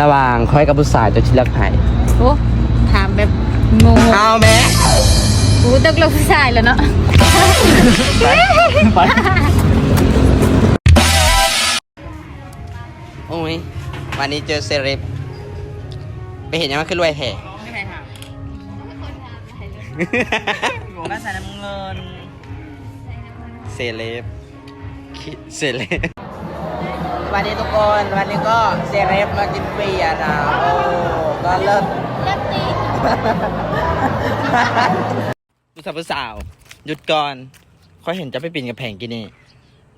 ระหว่างคอยกับผู้สาวจะชิเลือกไผ่โอ้ถามแบบงงเอาแม่ๆกูตึกลูกผู้ชายแล้วเนาะไปโอ้ยวันนี้เจอเซเลบไปเห็นยังมันขึ้นรวยแห่ไม่ใครถามผมก็ใส่น้ำเงินเซเลบคิดเซเลบ วันนี้ทุกคนวันนี้ก็เซเลบมากินเบียร์นะโอ้ก็เลิศเลิกตีผู้สาวผู้สาวหยุดก่อนคอยเห็นจะไปปีนกับแผงกินนี่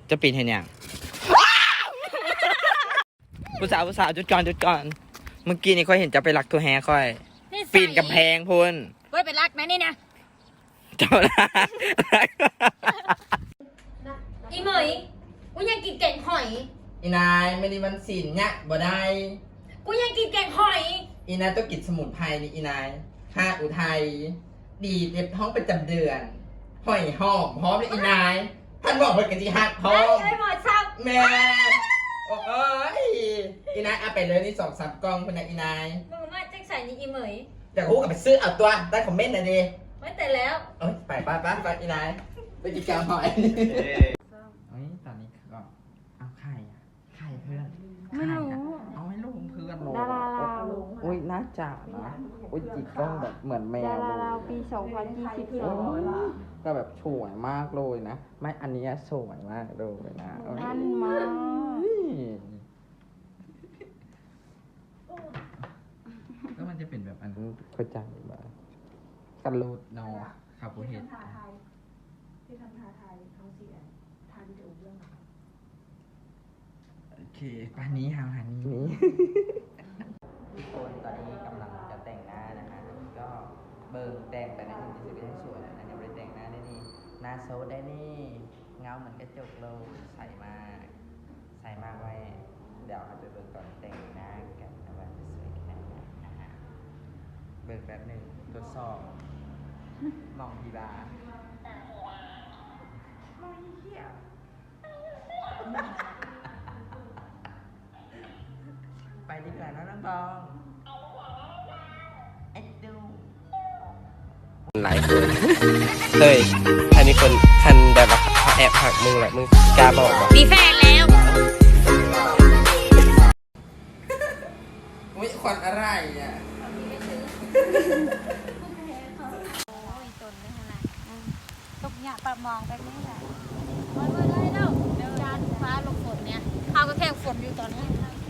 จะปีนเห็นยังผู้สาวผู้สาวหยุดก่อนหยุดก่อนเมื่อกี้นี่คอยเห็นจะไปรักตัวแฮค่อย ปีนกับแพงพุ่นเว้ยไปรักนะนี่นะเจ้าละอีเหมยกูยังกินแกงหอย อีนายไม่ได้วันศิลเนี่ยบ่ได้ กูยังกินแกงหอย อีนายต้องกินสมุนไพรนี่อีนายห้าอุทัย ดีเด็บท้องประจำเดือน ห้อยหอมพร้อมเลยอีนาย ท่านบอกว่ากันที่หักพร้อไอ้ม ไอ้หมอซับแม่โอ้ยอีนายเอาไปเลยนี่สองสามกล่องคนนะอีนายมึงมาแจ็คใส่นี่อีเหมยอยากรู้กับไปซื้อเอาตัวได้คอมเมนต์หน่อยดิไว้แต่แล้ว เอ้ยไปป้าป้าไปอีนายไปจิกรรมหอย เฮ้ยตอนนี้คือก็เอาไข่อะไข่เพื่อนไม่รู้เอาให้ลูกเพื่อนดาราลาวอุ้ยน่าจะนะอุ้ยจิกกล้องแบบเหมือนแมดาวราลาวปี โอ้ย2022 ก็แบบสวยมากเลยนะ ไม่อันนี้สวยมากเลยนะโอ้ยนั่นมากแล้วมันจะเป็นแบบอันเข้าใจไหมกันรูดนอคาโบเฮดที่ทำทาไทยเขาเสียทานจะอุบเรื่องหลังโอ เคปานนี้หางหันนี้ทุกคนตอนนี้กำลังจะแต่งหน้านะฮะก็เบิ่งแต่งไปในที่สุดก็ยังสวยนะยังไม่ได้แต่งหน้าได้นี่หน้าโซดได้นี่เงาเหมือนกระจกเลยใสมากใสมากไว้เดี๋ยวเราจะเบิ่งตอนแต่งหน้ากันนะว่าจะสวยขนาดไหนนะฮะเบิ่งแป๊บหนึ่งทดสอบมองพีบาไป องบองเอ็ดดูหลายคนเฮ้ยถ้ามีคนคันแบบว่าเขาแอบหักมึงแหละมึงกล้าบอกว่ามีแฟนแล้วอุ้ยควันอะไรอะโอ้ยจนเลยขนาดตกหยาประมองไปไม่ได้วันวันเลยเนาะเดี๋ยวยานฟ้าลงฝนเนี่ยเขาก็แข่งฝนอยู่ตอนนี้